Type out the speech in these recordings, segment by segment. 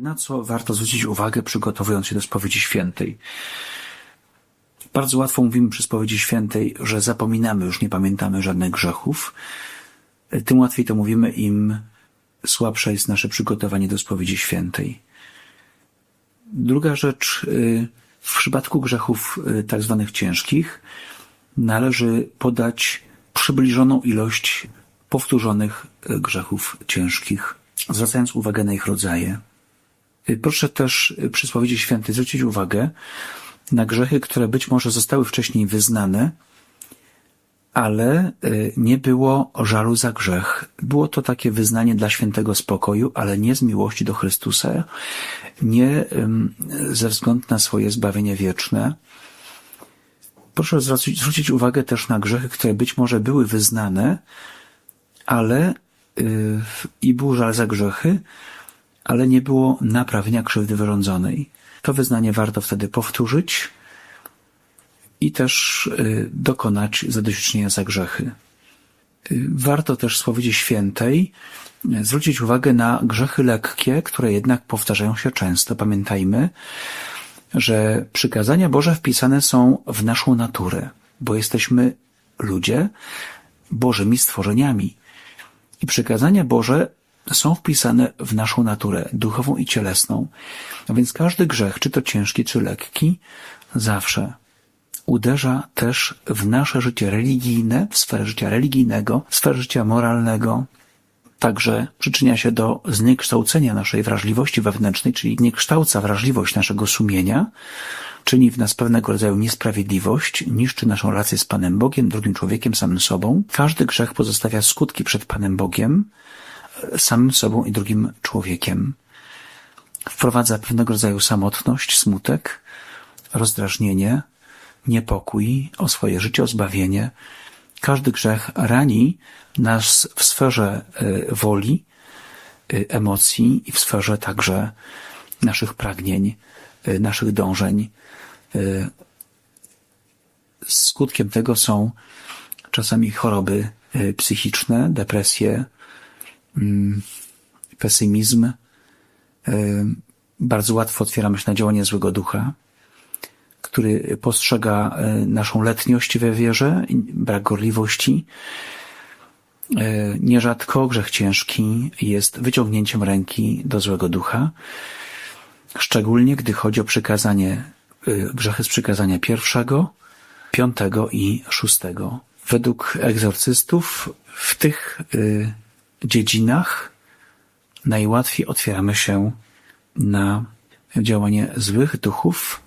Na co warto zwrócić uwagę, przygotowując się do spowiedzi świętej? Bardzo łatwo mówimy przy spowiedzi świętej, że zapominamy, już nie pamiętamy żadnych grzechów. Tym łatwiej to mówimy, im słabsze jest nasze przygotowanie do spowiedzi świętej. Druga rzecz, y, w przypadku grzechów y, tak zwanych ciężkich, należy podać przybliżoną ilość powtórzonych y, grzechów ciężkich, zwracając uwagę na ich rodzaje. Y, Proszę też y, przy spowiedzi świętej zwrócić uwagę na grzechy, które być może zostały wcześniej wyznane, ale y, nie było żalu za grzech. Było to takie wyznanie dla świętego spokoju, ale nie z miłości do Chrystusa, nie ze względu na swoje zbawienie wieczne. Proszę zwrócić, zwrócić uwagę też na grzechy, które być może były wyznane, ale yy, i był żal za grzechy, ale nie było naprawienia krzywdy wyrządzonej. To wyznanie warto wtedy powtórzyć i też y, dokonać zadośćuczynienia za grzechy. Y, Warto też spowiedzi świętej y, zwrócić uwagę na grzechy lekkie, które jednak powtarzają się często. Pamiętajmy, że przykazania Boże wpisane są w naszą naturę, bo jesteśmy ludzie Bożymi stworzeniami. I przykazania Boże są wpisane w naszą naturę duchową i cielesną. A więc każdy grzech, czy to ciężki, czy lekki, zawsze uderza też w nasze życie religijne, w sferę życia religijnego, w sferę życia moralnego. Także przyczynia się do zniekształcenia naszej wrażliwości wewnętrznej, czyli zniekształca wrażliwość naszego sumienia, czyni w nas pewnego rodzaju niesprawiedliwość, niszczy naszą relację z Panem Bogiem, drugim człowiekiem, samym sobą. Każdy grzech pozostawia skutki przed Panem Bogiem, samym sobą i drugim człowiekiem. Wprowadza pewnego rodzaju samotność, smutek, rozdrażnienie, niepokój o swoje życie, o zbawienie. Każdy grzech rani nas w sferze y, woli, y, emocji i w sferze także naszych pragnień, y, naszych dążeń. Skutkiem tego są czasami choroby psychiczne, depresje, pesymizm. Y, Bardzo łatwo otwieramy się na działanie złego ducha, który postrzega y, naszą letniość we wierze, brak gorliwości. Y, Nierzadko grzech ciężki jest wyciągnięciem ręki do złego ducha, szczególnie gdy chodzi o przykazanie, grzechy z przykazania pierwszego, piątego i szóstego. Według egzorcystów w tych dziedzinach najłatwiej otwieramy się na działanie złych duchów,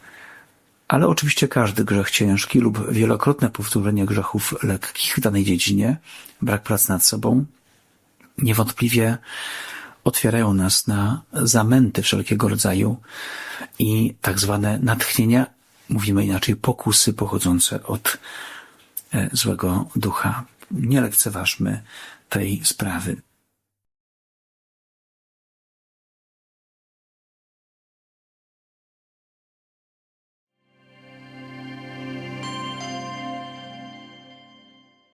ale oczywiście każdy grzech ciężki lub wielokrotne powtórzenie grzechów lekkich w danej dziedzinie, brak pracy nad sobą, niewątpliwie otwierają nas na zamęty wszelkiego rodzaju i tak zwane natchnienia, mówimy inaczej pokusy pochodzące od e, złego ducha. Nie lekceważmy tej sprawy.